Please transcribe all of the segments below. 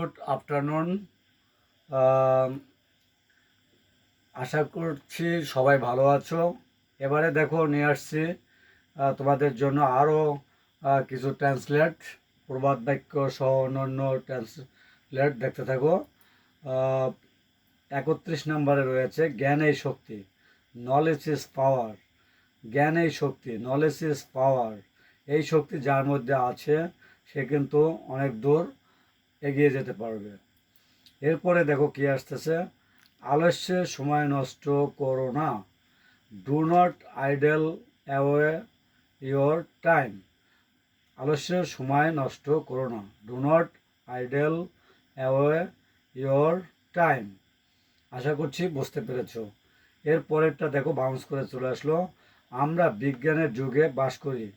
Good afternoon আশা করছি সবাই ভালো আছো। এবারে দেখো, নিয়ে আসছি তোমাদের জন্য আরও কিছু ট্রান্সলেট প্রবাদ বাক্য সহ অন্যান্য ট্রান্সলেট দেখতে থাকো। একত্রিশ নম্বরে রয়েছে, জ্ঞান এই শক্তি নলেজ ইজ পাওয়ার জ্ঞান এই শক্তি নলেজ ইজ পাওয়ার এই শক্তি যার মধ্যে আছে, সে কিন্তু অনেক দূর এগিয়ে যেতে পারবে। এরপরে দেখো কি আসতেছে। আলস্যে সময় নষ্ট করো না। Do not idle away your time আলস্যে সময় নষ্ট করো না। Do not idle away your time আশা করছি বুঝতে পেরেছ। এর পরেরটা দেখো বাউন্স করে চলে আসলো। আমরা বিজ্ঞানের যুগে বাস করি।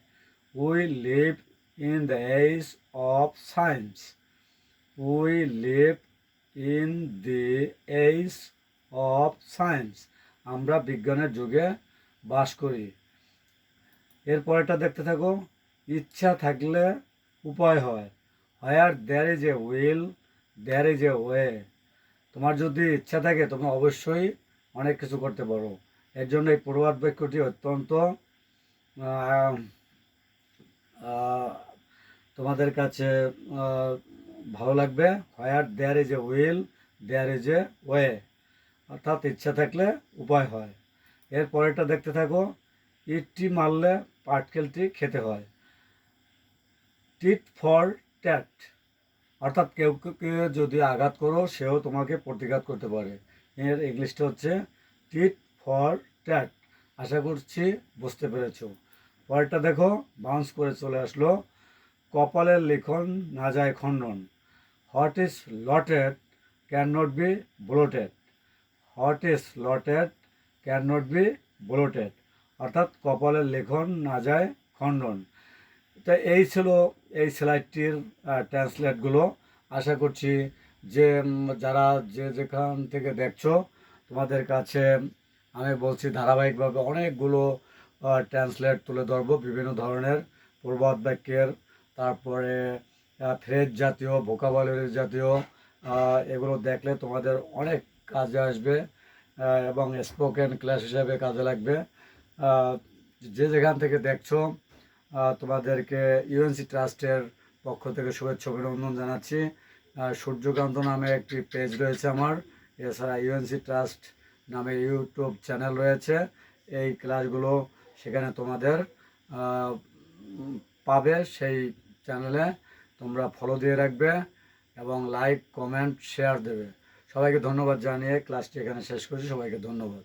We live in the age of science we live in the age of science আমরা বিজ্ঞানের যুগে বাস করি। এরপরেটা দেখতে থাকো। ইচ্ছা থাকলে উপায় হয়। Where there is a will there is a way তোমার যদি ইচ্ছা থাকে তুমি অবশ্যই অনেক কিছু করতে পারো। এর জন্য এই প্রবাদ বাক্যটি অত্যন্ত তোমাদের কাছে ভালো লাগবে। Where there is a will there is a way অর্থাৎ ইচ্ছা থাকলে উপায় হয়। এর পরেরটা দেখতে থাকো। ইটটি মারলে পাটকেলটি খেতে হয়। টিট ফর ট্যাট অর্থাৎ কেউ কেউ যদি আঘাত করো, সেও তোমাকে প্রতিঘাত করতে পারে। এর ইংলিশটা হচ্ছে টিট ফর ট্যাট আশা করছি বুঝতে পেরেছ। পরেরটা দেখো বাউন্স করে চলে আসলো। কপালের লিখন না যায় খণ্ডন। What is lotted can not be blotted what is lotted can not be blotted অর্থাৎ কপালের লেখন না যায় খণ্ডন। তা এই ছিল এই স্লাইডটির ট্রান্সলেটগুলো আশা করছি যে যারা যে যেখান থেকে দেখছ, তোমাদের কাছে আমি বলছি ধারাবাহিকভাবে অনেকগুলো ট্রান্সলেট তুলে ধরবো বিভিন্ন ধরনের প্রবাদ বাক্যের তারপরে ফ্রেজ জাতীয় ভোকাবুলারি জাতীয় এগুলো দেখলে তোমাদের অনেক কাজে আসবে এবং স্পোকেন ক্লাস হিসাবে কাজে লাগবে। যে যেখান থেকে দেখছ তোমাদেরকে ইউএনসি ট্রাস্টের পক্ষ থেকে শুভেচ্ছা, অভিনন্দন জানাচ্ছি। সূর্যকান্ত নামে একটি পেজ রয়েছে আমার, এছাড়া ইউএনসি ট্রাস্ট নামে ইউটিউব চ্যানেল রয়েছে। এই ক্লাসগুলো সেখানে তোমাদের পাবে সেই চ্যানেলে তোমরা ফলো দিয়ে রাখবে এবং লাইক কমেন্ট শেয়ার দেবে। সবাইকে ধন্যবাদ জানিয়ে ক্লাসটি এখানে শেষ করছি। সবাইকে ধন্যবাদ।